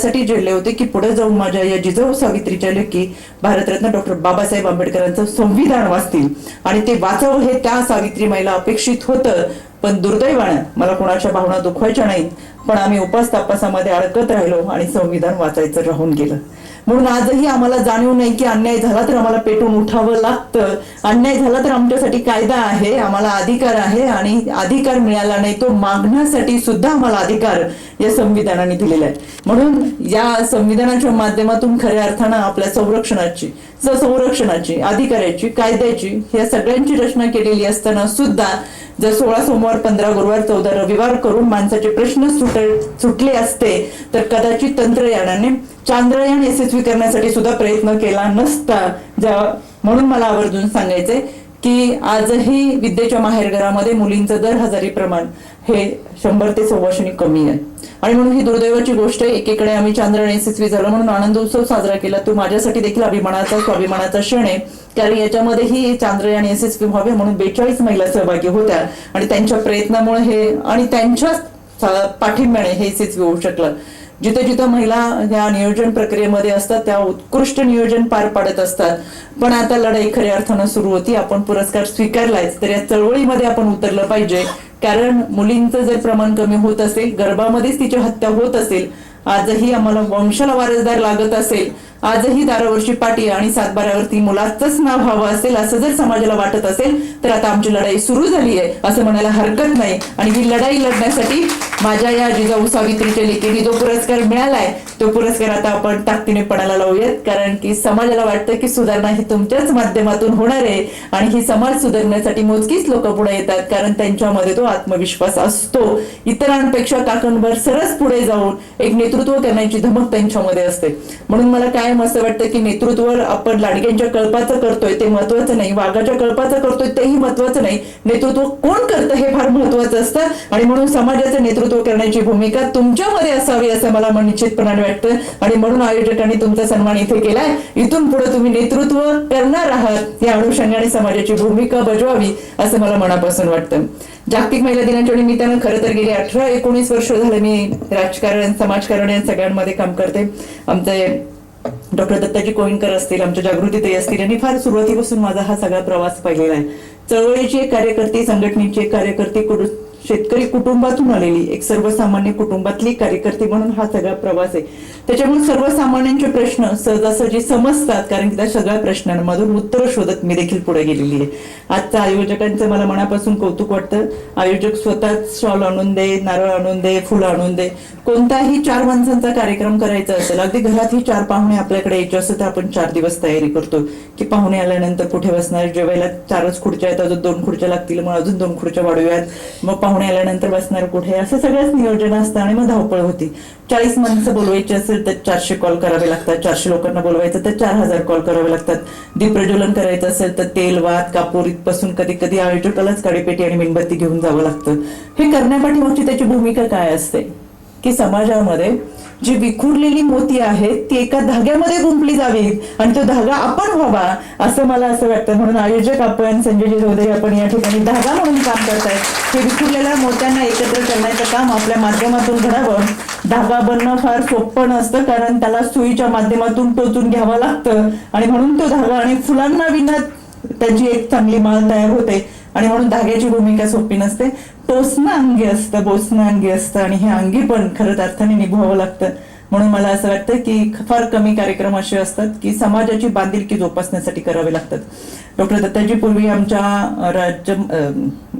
साठी जिरले होते की पुढे जाऊन माझ्या या जिजाऊ सावित्रीच्या लेखी भारतरत्न डॉक्टर बाबासाहेब आंबेडकरांचं संविधान वाचतील. आणि ते वाचावं हे त्या सावित्री माईला अपेक्षित होतं. पण दुर्दैवानं मला कोणाच्या भावना दुखवायच्या नाही पण आम्ही उपास तापासामध्ये अडकत राहिलो आणि संविधान वाचायचं राहून गेलं. म्हणून आजही आम्हाला जाणीव नाही की अन्याय झाला तर आम्हाला पेटून उठावं लागतं. अन्याय झाला तर आमच्यासाठी कायदा आहे आम्हाला अधिकार आहे आणि अधिकार मिळाला नाही तो मागण्यासाठी सुद्धा आम्हाला अधिकार या संविधानाने दिलेलं आहे म्हणून या संविधानाच्या माध्यमातून खऱ्या अर्थानं आपल्या संरक्षणाची संरक्षणाची अधिकाऱ्याची कायद्याची या सगळ्यांची रचना केलेली असताना सुद्धा जर सोळा सोमवार पंधरा गुरुवार चौदा रविवार करून माणसाचे प्रश्न सुट सुटले असते तर कदाचित तंत्रयानाने चांद्रयान यशस्वी करण्यासाठी सुद्धा प्रयत्न केला नसता. ज्या म्हणून मला आवर्जून सांगायचंय की आजही विद्येच्या माहेरघरामध्ये मुलींचं दर हजारी प्रमाण हे शंभर ते सव्वाशे कमी आहे. आणि म्हणून ही दुर्दैवाची गोष्ट आहे. एकीकडे आम्ही चांद्रयान यशस्वी झालो म्हणून आनंद उत्सव साजरा केला. तो माझ्यासाठी देखील अभिमानाचा स्वाभिमानाचा क्षण आहे. कारण याच्यामध्येही चांद्रयान यशस्वी व्हावे म्हणून बेचाळीस महिला सहभागी होत्या. आणि त्यांच्या प्रयत्नामुळे हे आणि त्यांच्या पाठिंब्याने हे यशस्वी होऊ शकलं. जिथे जिथे महिला या नियोजन प्रक्रियेमध्ये असतात त्या उत्कृष्ट नियोजन पार पाडत असतात. पण आता लढाई खऱ्या अर्थानं सुरू होती आपण पुरस्कार स्वीकारलायच तर या चळवळीमध्ये आपण उतरलं पाहिजे. कारण मुलींचं जर प्रमाण कमी होत असेल गर्भामध्येच तिची हत्या होत असेल आजही आम्हाला वंशाला वारसदार लागत असेल आजही दारावरची पाटी आणि सातबाऱ्यावरती मुलाचंच नाव व्हावं असेल असं जर समाजाला वाटत असेल तर आता आमची लढाई सुरू झाली आहे असं म्हणायला हरकत नाही. आणि ही लढाई लढण्यासाठी माझ्या या जिजाऊ सावित्रीच्या लेखीने जो पुरस्कार मिळालाय तो पुरस्कार आता आपण ताकदीने पणाला लावूयात. कारण की समाजाला वाटतं की सुधारणा ही तुमच्याच माध्यमातून होणार आहे आणि ही समाज सुधारण्यासाठी मोजकीच लोक पुढे येतात कारण त्यांच्यामध्ये तो आत्मविश्वास असतो. इतरांपेक्षा काकांवर सरस पुढे जाऊन एक नेतृत्व करण्याची धमक त्यांच्यामध्ये असते. म्हणून मला काय कायम असं वाटतं की नेतृत्व आपण लाडक्यांच्या कळपाचं करतोय ते महत्वाचं नाही. वाघाच्या कळपाचं करतोय तेही महत्वाचं नाही. नेतृत्व कोण करतं हे फार महत्वाचं असतं. आणि म्हणून समाजाचं नेतृत्व करण्याची भूमिका तुमच्यामध्ये असावी असं मला निश्चितपणाने वाटतं. आणि म्हणून आयोजकांनी तुमचा सन्मान इथे केलाय. इथून पुढे तुम्ही नेतृत्व करणार आहात या अनुषंगाने समाजाची भूमिका बजवावी असं मला मनापासून वाटतं. जागतिक महिला दिनाच्या निमित्तानं खरं तर गेले अठरा एकोणीस वर्ष झालं मी राजकारण समाजकारण या सगळ्यांमध्ये काम करते. आमचे डॉक्टर दत्ताजी कोविंदकर असतील आमच्या जागृतीताई असतील यांनी फार सुरुवातीपासून माझा हा सगळा प्रवास पाहिलेला आहे. चळवळीची एक कार्यकर्ती संघटनेची एक कार्यकर्ती शेतकरी कुटुंबातून आलेली एक सर्वसामान्य कुटुंबातली कार्यकर्ती म्हणून हा सगळा प्रवास आहे. त्याच्यामुळे सर्वसामान्यांचे प्रश्न सहजासहजी समजतात कारण की त्या सगळ्या प्रश्नांमधून उत्तर शोधत मी देखील पुढे गेलेली आहे. आजच्या आयोजकांचं मला मनापासून कौतुक वाटतं. आयोजक स्वतःच शॉल आणून दे नारळ आणून दे फुलं आणून दे. कोणताही चार माणसांचा कार्यक्रम करायचा असेल अगदी घरातही चार पाहुणे आपल्याकडे यायचे असं तर आपण चार दिवस तयारी करतो. की पाहुणे आल्यानंतर कुठे बसणार? जेवायला चारच खुर्च्या आहेत अजून दोन खुर्च्या लागतील मग अजून दोन खुर्च्या वाढूयात. मग पाहुणे आल्यानंतर बसणार कुठे? असं सगळंच नियोजन असतं आणि मग धावपळ होती. चाळीस माणसं बोलवायची असेल तर चारशे कॉल करावे लागतात. चारशे लोकांना बोलवायचं तर चार हजार कॉल करावे लागतात. दीप प्रज्वलन करायचं असेल तर तेल वात कापूर इथपासून कधी कधी आयोजकालाच काडीपेटी आणि मेणबत्ती घेऊन जावं लागतं. हे करण्यापाठीमागची त्याची भूमिका काय असते? की समाजामध्ये जी विखुरलेली मोती आहेत ती एका धाग्यामध्ये गुंपली जावीत आणि तो धागा आपण व्हावा असं मला असं वाटतं. म्हणून आयोजक आपण संजयजी चौधरी आपण या ठिकाणी धागा म्हणून काम करतायत. हे विखुरलेल्या मोत्यांना एकत्र करण्याचं काम आपल्या माध्यमातून घडावं. धागा बनणं फार सोपं नसतं कारण त्याला सुईच्या माध्यमातून टोचून घ्यावं लागतं. आणि म्हणून तो धागा आणि फुलांना विना त्याची एक चांगली माळ तयार होते. आणि म्हणून धाग्याची भूमिका सोपी नसते. टोचणं अंगी असतं बोचणं अंगी असतं आणि हे अंगी पण खरंच अर्थाने निभवावं लागतं. म्हणून मला असं वाटतं की फार कमी कार्यक्रम असे असतात की समाजाची बांधिलकी जोपासण्यासाठी करावे लागतात. डॉक्टर दत्ताजी पूर्वी आमच्या राज्य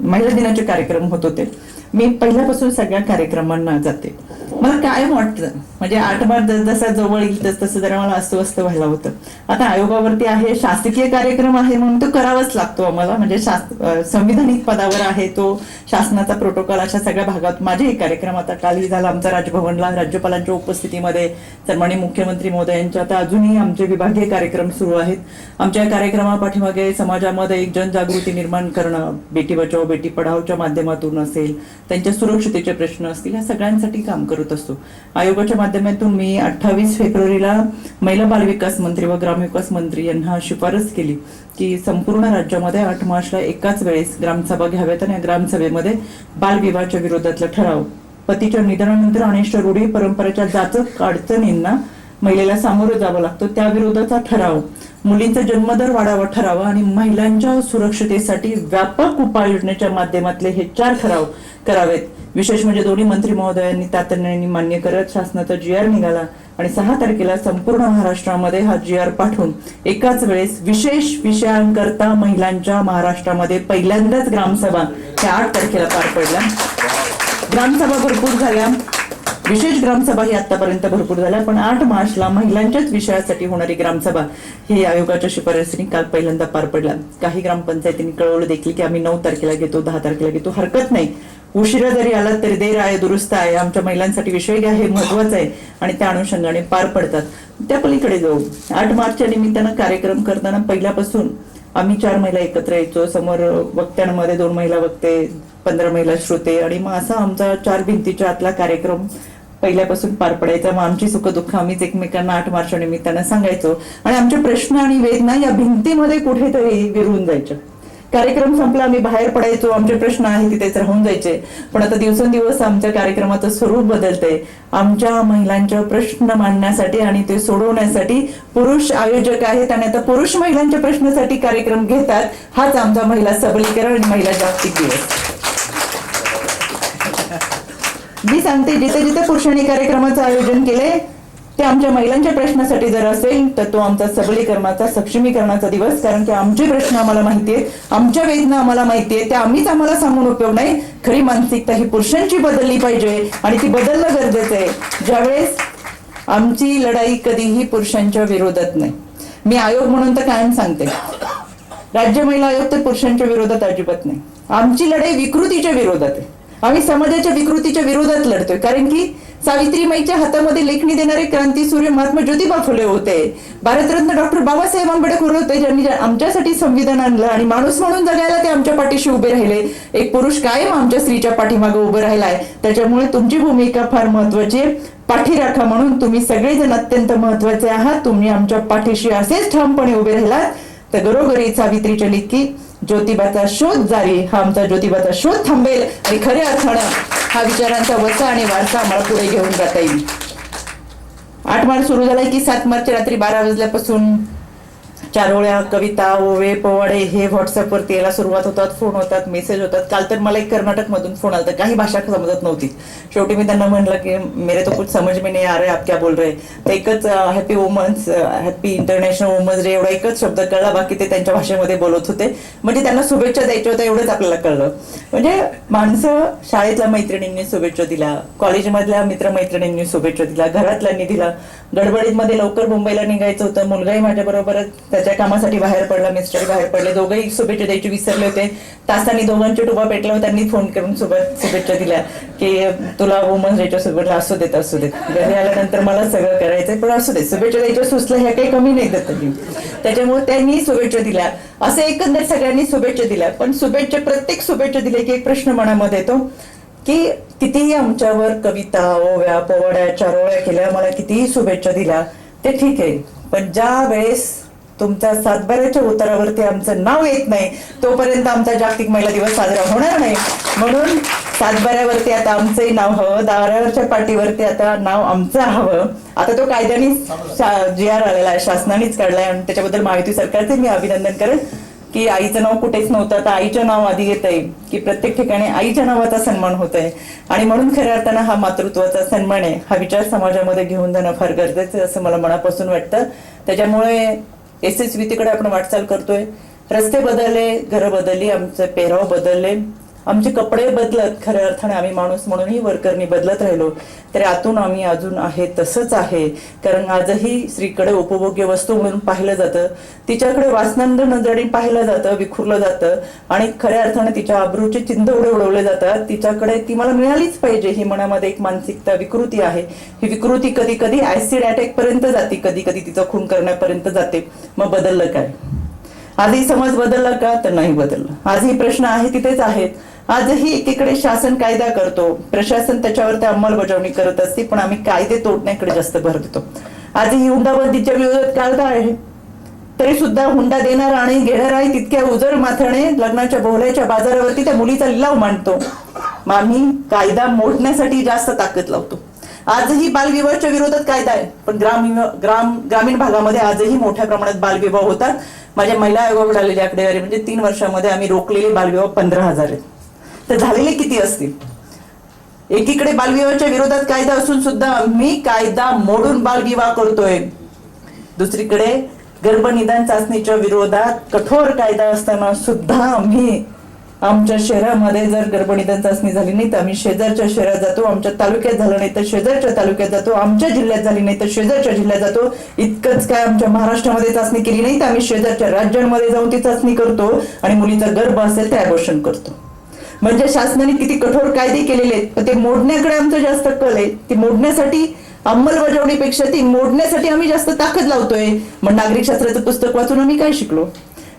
महिला दिनाचे कार्यक्रम होत होते. मी पहिल्यापासून सगळ्या कार्यक्रमांना जाते. मला काय वाटतं? म्हणजे आठ बार जसा जवळ येईल तस तसं जरा मला अस्वस्थ व्हायला होतं. आता आयोगावरती आहे शासकीय कार्यक्रम आहे म्हणून तो करावाच लागतो आम्हाला. म्हणजे शास संविधानिक पदावर आहे तो. शासनाचा प्रोटोकॉल अशा सगळ्या भागात माझेही कार्यक्रम आता कालही झाला. आमचा राजभवनला राज्यपालांच्या उपस्थितीमध्ये सन्माननीय मुख्यमंत्री मोदयांच्या आता अजूनही आमचे विभागीय कार्यक्रम सुरू आहेत. आमच्या या कार्यक्रमापाठीमागे समाजामध्ये एक जनजागृती निर्माण करणं बेटी बचाओ बेटी पढाओच्या माध्यमातून असेल त्यांच्या सुरक्षतेचे प्रश्न असतील या सगळ्यांसाठी काम करतो करत असतो. आयोगाच्या माध्यमातून मी अठ्ठावीस फेब्रुवारीला महिला बालविकास मंत्री व ग्रामविकास मंत्री यांना शिफारस केली की संपूर्ण राज्यामध्ये आठ मार्चला एकाच वेळेस ग्रामसभा घ्याव्यात आणि ग्रामसभेमध्ये बालविवाहाच्या विरोधातला ठराव पतीच्या निधनानंतर अनिष्ट रूढी परंपरेच्या जाचक अडचणींना महिलेला सामोरं जावं लागतं. त्या विरोधाचा ठराव मुलींचा जन्मदर वाढावा ठराव आणि महिलांच्या सुरक्षतेसाठी व्यापक उपाययोजनेच्या माध्यमातले हे चार ठराव करावेत. विशेष म्हणजे दोन्ही मंत्री महोदयांनी तातडीने मान्य करत शासनाचा जी आर निघाला आणि सहा तारखेला संपूर्ण महाराष्ट्रामध्ये हा जी आर पाठवून एकाच वेळेस विशेष विषयांकरता महिलांच्या महाराष्ट्रामध्ये पहिल्यांदाच ग्रामसभा ह्या आठ तारखेला पार पडल्या. ग्रामसभा भरपूर झाल्या. विशेष ग्रामसभा ही आतापर्यंत भरपूर झाल्या पण आठ मार्चला महिलांच्याच विषयासाठी होणारी ग्रामसभा ही आयोगाच्या शिफारसीने काल पहिल्यांदा पार पडला काही ग्रामपंचायतींनी कळवलं देखील की आम्ही नऊ तारखेला घेतो दहा तारखेला घेतो हरकत नाही. उशिरा जरी आला तरी देर आहे दुरुस्त आहे आमच्या महिलांसाठी विषय घ्या हे महत्वाचं आहे आणि त्या अनुषंगाने पार पडतात. त्या पलीकडे जाऊ. आठ मार्चच्या निमित्तानं कार्यक्रम करताना पहिल्यापासून आम्ही चार महिला एकत्र यायचो. समोर वक्त्यांमध्ये दोन महिला वक्ते पंधरा महिला श्रोते आणि मग असा आमचा चार भिंतीच्या आतला कार्यक्रम पहिल्यापासून पार पडायचा. मग आमची सुखदुःख आम्हीच एकमेकांना आठ मार्चच्या निमित्तानं सांगायचो. आणि आमचे प्रश्न आणि वेदना या भिंतीमध्ये कुठेतरी विरून जायच्या. कार्यक्रम संपला आम्ही बाहेर पडायचो. आमचे प्रश्न आहे तिथेच राहून जायचे. पण आता दिवसेंदिवस आमच्या कार्यक्रमाचं स्वरूप बदलतंय. आमच्या महिलांच्या प्रश्न मांडण्यासाठी आणि ते सोडवण्यासाठी पुरुष आयोजक आहेत आणि आता पुरुष महिलांच्या प्रश्नासाठी कार्यक्रम घेतात. हाच आमचा महिला सबलीकरण आणि महिला जागतिक दिवस. मी सांगते जिथे जिथे पुरुषांनी कार्यक्रमाचं आयोजन केले ते आमच्या महिलांच्या प्रश्नासाठी जर असेल तर तो आमचा सबलीकरणाचा सक्षमीकरणाचा दिवस कारण की आमचे प्रश्न आम्हाला माहिती आहेत आमच्या वेदना आम्हाला माहिती आहे त्या आम्हीच आम्हाला सांगून उपयोग नाही. खरी मानसिकता ही पुरुषांची बदलली पाहिजे आणि ती बदलणं गरजेचं आहे. ज्यावेळेस आमची लढाई कधीही पुरुषांच्या विरोधात नाही. मी आयोग म्हणून तर कायम सांगते. राज्य महिला आयोग तर पुरुषांच्या विरोधात अजिबात नाही. आमची लढाई विकृतीच्या विरोधात आहे. आम्ही समाजाच्या विकृतीच्या विरोधात लढतोय. कारण की सावित्रीमाईच्या हातामध्ये लेखणी देणारे क्रांती सूर्य महात्मा ज्योतिबा फुले होते. भारतरत्न डॉक्टर बाबासाहेब आंबेडकर होते. ज्यांनी आमच्यासाठी संविधान आणलं आणि माणूस म्हणून जगायला ते आमच्या पाठीशी उभे राहिले. एक पुरुष कायम आमच्या स्त्रीच्या पाठीमागे उभे राहिलाय. त्याच्यामुळे तुमची भूमिका फार महत्वाची आहे. पाठी राखा म्हणून तुम्ही सगळेजण अत्यंत महत्त्वाचे आहात. तुम्ही आमच्या पाठीशी असेच ठामपणे उभे राहिलात. तर घरोघरी सावित्रीच्या की ज्योतिबाचा शोध जारी. हा आमचा ज्योतिबाचा शोध थांबेल आणि खऱ्या अर्थानं हा विचारांचा वसा आणि वारसा आम्हाला पुढे घेऊन जाता येईल. आठ मार्च सुरू झालाय की सात मार्च रात्री बारा वाजल्यापासून चारोळ्या कविता ओवे पोवाडे हे व्हॉट्सअपवरती यायला सुरुवात होतात फोन होतात मेसेज होतात. काल तर मला एक कर्नाटक मधून फोन आला काही भाषा समजत नव्हती. शेवटी मी त्यांना म्हणलं की मेरे तो कुछ समज मी नाही आ रहा आप क्या बोल रहे? तर एकच happy women's happy international women's day एवढा एकच शब्द कळला. बाकी ते त्यांच्या भाषेमध्ये बोलत होते. म्हणजे त्यांना शुभेच्छा द्यायच्या होत्या एवढंच आपल्याला कळलं. म्हणजे माणसं शाळेतल्या मैत्रिणींनी शुभेच्छा दिल्या कॉलेजमधल्या मित्रमैत्रिणींनी शुभेच्छा दिल्या घरातल्यांनी दिला गडबडीमध्ये लवकर मुंबईला निघायचं होतं. मुलगाही माझ्याबरोबर त्याच्या कामासाठी बाहेर पडला मिस्टर बाहेर पडले. दोघंही शुभेच्छा द्यायची विसरले होते. तासांनी दोघांच्या टुबा पेटल्यावर त्यांनी फोन करून शुभेच्छा दिल्या की तुला वुमन्स डेच्या शुभेच्छा असू देत असू देत. घरी आल्यानंतर मला सगळं करायचंय पण असू देत. शुभेच्छा द्यायच्या सुचलं ह्या काही कमी नाही देत त्याच्यामुळे त्यांनी शुभेच्छा दिल्या. असं एकंदर सगळ्यांनी शुभेच्छा दिल्या. पण शुभेच्छा प्रत्येक शुभेच्छा दिल्या की एक प्रश्न मनामध्ये येतो. की कितीही आमच्यावर कविता ओव्या पोवड्या चारोळ्या केल्या मला कितीही शुभेच्छा दिल्या ते ठीक आहे. पण ज्या वेळेस तुमच्या सातबाऱ्याच्या उतारावरती आमचं नाव येत नाही तोपर्यंत आमचा जागतिक महिला दिवस साजरा होणार नाही. म्हणून सातबाऱ्यावरती आता आमचंही नाव हवं दारावरच्या पाठीवरती आता नाव आमचं हवं. आता तो कायद्याने जी आर आलेला आहे शासनानेच काढलाय आणि त्याच्याबद्दल माहिती सरकारचे मी अभिनंदन करेन. की आईचं नाव कुठेच नव्हतं तर आईचं नाव आधी येत आहे की प्रत्येक ठिकाणी आईच्या नावाचा सन्मान होत आहे आणि म्हणून खऱ्या अर्थानं हा मातृत्वाचा सन्मान आहे. हा विचार समाजामध्ये घेऊन जाणं फार गरजेचं आहे असं मला मनापासून वाटतं. त्याच्यामुळे एस एस तिकडे आपण वाटचाल करतोय. रस्ते बदलले घरं बदलली आमचे पेहराव बदलले. आमचे कपडे बदलत खऱ्या अर्थाने आम्ही माणूस म्हणूनही वर्करनी बदलत राहिलो. तरी आतून आम्ही अजून आहे तसंच आहे. कारण आजही स्त्रीकडे उपभोग्य वस्तू म्हणून पाहिलं जातं. तिच्याकडे वासनांद नजरेने पाहिलं जातं विखुरलं जातं. आणि खऱ्या अर्थाने तिच्या अब्रूचे चिंधवडे उडवले जातात. तिच्याकडे ती मला मिळालीच पाहिजे. ही मनामध्ये एक मानसिकता विकृती आहे. ही विकृती कधी कधी ऍसिड अटॅक पर्यंत जाते. कधी कधी तिचा खून करण्यापर्यंत जाते. मग बदललं काय? आजही समाज बदलला का? तर नाही बदलला. आजही प्रश्न आहे तिथेच आहेत. आजही एकीकडे शासन कायदा करतो. प्रशासन त्याच्यावरती अंमलबजावणी करत असते पण आम्ही कायदे तोडण्याकडे जास्त भर देतो. आजही हुंडाबंदीच्या विरोधात कायदा आहे. तरी सुद्धा हुंडा देणार आणि घेणारा तितक्या उजर माथाने लग्नाच्या बोहल्याच्या बाजारावरती त्या मुलीचा लिलाव मांडतो. मग आम्ही कायदा मोडण्यासाठी जास्त ताकद लावतो. आजही बालविवाहाच्या विरोधात कायदा आहे पण ग्राम ग्राम ग्रामीण भागामध्ये आजही मोठ्या प्रमाणात बालविवाह होतात. माझ्या महिला आयोगाकडे आलेली आकडेवारी म्हणजे तीन वर्षामध्ये आम्ही रोखलेले बालविवाह पंधरा हजार आहेत. तर झालेले किती असतील? एकीकडे बालविवाहाच्या विरोधात कायदा असून सुद्धा मी कायदा मोडून बालविवाह करतोय. दुसरीकडे गर्भनिदान चाचणीच्या विरोधात कठोर कायदा असताना सुद्धा आम्ही आमच्या शहरामध्ये जर गर्भनिदान चाचणी झाली नाही तर आम्ही शेजारच्या शहरात जातो आमच्या तालुक्यात झालं नाही तर शेजारच्या तालुक्यात जातो आमच्या जिल्ह्यात झाली नाही तर शेजारच्या जिल्ह्यात जातो. इतकंच काय आमच्या महाराष्ट्रामध्ये चाचणी केली नाही तर आम्ही शेजारच्या राज्यांमध्ये जाऊन ती चाचणी करतो आणि मुलीचा गर्भ असेल ते अबॉर्शन करतो. म्हणजे शासनाने किती कठोर कायदे केलेले आहेत पण ते मोडण्याकडे आमचं जास्त कल आहे. ते मोडण्यासाठी अंमलबजावणीपेक्षा ती मोडण्यासाठी आम्ही जास्त ताकद लावतोय. मग नागरिक शास्त्राचं पुस्तक वाचून आम्ही काय शिकलो?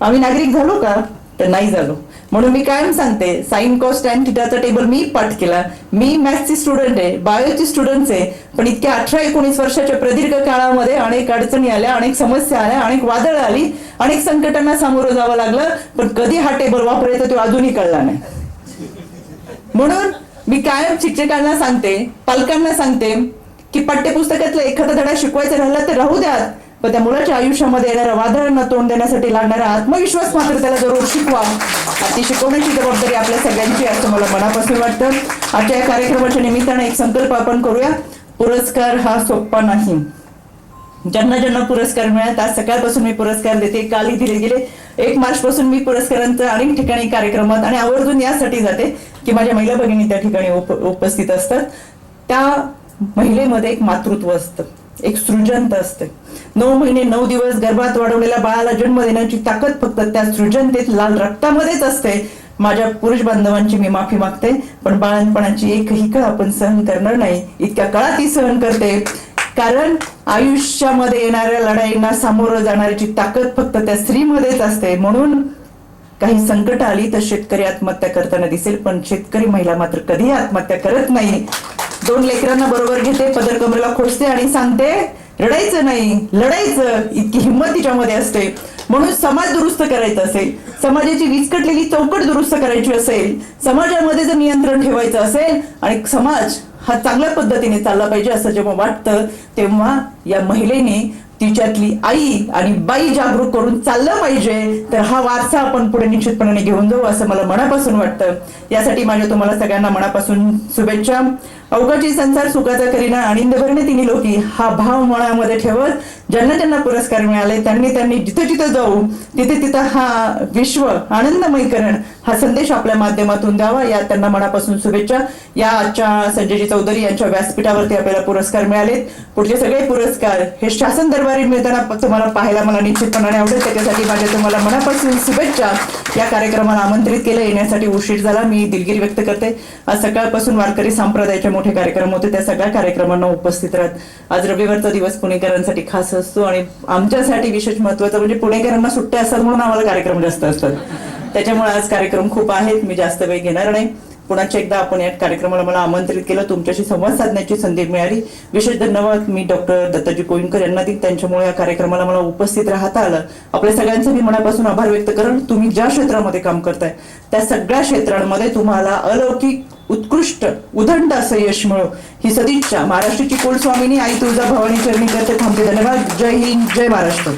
आम्ही नागरिक झालो का? तर नाही झालो. म्हणून मी कायम सांगते साईन कॉस्ट अँड थिटाचा टेबल मी पाठ केला. मी मॅथ्सची स्टुडंट आहे बायोची स्टुडंट आहे पण इतक्या अठरा एकोणीस वर्षाच्या प्रदीर्घ काळामध्ये अनेक अडचणी आल्या अनेक समस्या आल्या अनेक वादळ आली अनेक संकटांना सामोरं जावं लागलं पण कधी हा टेबल वापरायचा तो अजूनही कळला नाही. म्हणून मी कायम शिक्षकांना सांगते पालकांना सांगते की पाठ्यपुस्तकातला एखादा धडा शिकवायचा राहिला तर राहू द्या पण त्या मुलाच्या आयुष्यामध्ये येणाऱ्या वादळांना तोंड देण्यासाठी लागणारा आत्मविश्वास मात्र त्याला जरूर शिकवा. आणि ती शिकवण्याची जबाबदारी आपल्या सगळ्यांची असं मला मनापासून वाटतं. आजच्या या कार्यक्रमाच्या निमित्ताने एक संकल्प आपण करूया. पुरस्कार हा सोपा नाही. ज्यांना ज्यांना पुरस्कार मिळाला आज सकाळपासून मी पुरस्कार देते कालही दिले गेले. एक मार्च पासून मी पुरस्कारांचं अनेक ठिकाणी कार्यक्रमात आणि आवर्जून यासाठी जाते की माझ्या महिला भगिनी त्या ठिकाणी उपस्थित असतात. त्या महिलेमध्ये एक मातृत्व असतं एक सृजनता असते. नऊ महिने नऊ दिवस गर्भात वाढवलेल्या बाळाला जन्म देण्याची ताकद फक्त त्या सृजनतेत लाल रक्तामध्येच असते. माझ्या पुरुष बांधवांची मी माफी मागते पण बाळणपणाची एकही काळ आपण सहन करणार नाही. इतक्या काळात ती सहन करते. कारण आयुष्यामध्ये येणाऱ्या लढाईंना सामोरं जाणाऱ्याची ताकद फक्त त्या स्त्रीमध्येच असते. म्हणून काही संकट आली तर शेतकरी आत्महत्या करताना दिसेल पण शेतकरी महिला मात्र कधी आत्महत्या करत नाही. दोन लेकरांना बरोबर घेते पदर कमरेला खोचते आणि सांगते रडायचं नाही लढायचं इतकी हिंमत तिच्यामध्ये असते. म्हणून समाज दुरुस्त करायचा असेल समाजाची विस्कटलेली चौकट दुरुस्त करायची असेल समाजामध्ये जर नियंत्रण ठेवायचं असेल आणि समाज हा चांगल्या पद्धतीने चालला पाहिजे असं जेव्हा वाटतं तेव्हा या महिलेने तिच्यातली आई आणि बाई जागरूक करून चाललं पाहिजे तर हा वारसा आपण पुढे निश्चितपणे घेऊन जाऊ असं मला मनापासून वाटतं. यासाठी माझ्या तुम्हाला सगळ्यांना मनापासून शुभेच्छा. अवकाशी संसार सुखाचा करीना आनंद भरणे लोकी. हा भाव मनामध्ये ठेवत ज्यांना ज्यांना पुरस्कार मिळाले त्यांनी त्यांनी जिथं जिथं जाऊ तिथे तिथं हा विश्व आनंदमय करण हा संदेश आपल्या माध्यमातून द्यावा या त्यांना मनापासून शुभेच्छा. या आजच्या संजयजी चौधरी यांच्या व्यासपीठावरती आपल्याला पुरस्कार मिळालेत. पुढचे सगळे पुरस्कार हे शासन रविवारी मिळताना तुम्हाला पाहायला मला निश्चितपणाने आवडेल. त्याच्यासाठी माझ्या तुम्हाला मनापासून शुभेच्छा. या कार्यक्रमाला आमंत्रित केलं येण्यासाठी उशीर झाला. मी दिलगिरी व्यक्त करते. आज सकाळपासून वारकरी संप्रदायाचे मोठे कार्यक्रम होते. त्या सगळ्या कार्यक्रमांना उपस्थित राहत. आज रविवारचा दिवस पुणेकरांसाठी खास असतो आणि आमच्यासाठी विशेष महत्वाचं म्हणजे पुणेकरांना सुट्ट्या असतात म्हणून आम्हाला कार्यक्रम जास्त असतात. त्याच्यामुळे आज कार्यक्रम खूप आहेत. मी जास्त वेळ घेणार नाही. पुन्हा एकदा आपण या कार्यक्रमाला मला आमंत्रित केलं. तुमच्याशी संवाद साधण्याची संधी मिळाली. विशेष धन्यवाद. मी डॉक्टर दत्ताजी कोईनकर यांना देईन त्यांच्यामुळे या कार्यक्रमाला मला उपस्थित राहता आलं. आपल्या सगळ्यांचं मी मनापासून आभार व्यक्त करेन. तुम्ही ज्या क्षेत्रामध्ये काम करताय त्या सगळ्या क्षेत्रांमध्ये तुम्हाला अलौकिक उत्कृष्ट उदंड असं यश मिळो. ही सदिच्छा. महाराष्ट्राची कुलस्वामिनी आई तुळजा भवानी चरणी करते. थांबते. धन्यवाद. जय हिंद. जय महाराष्ट्र.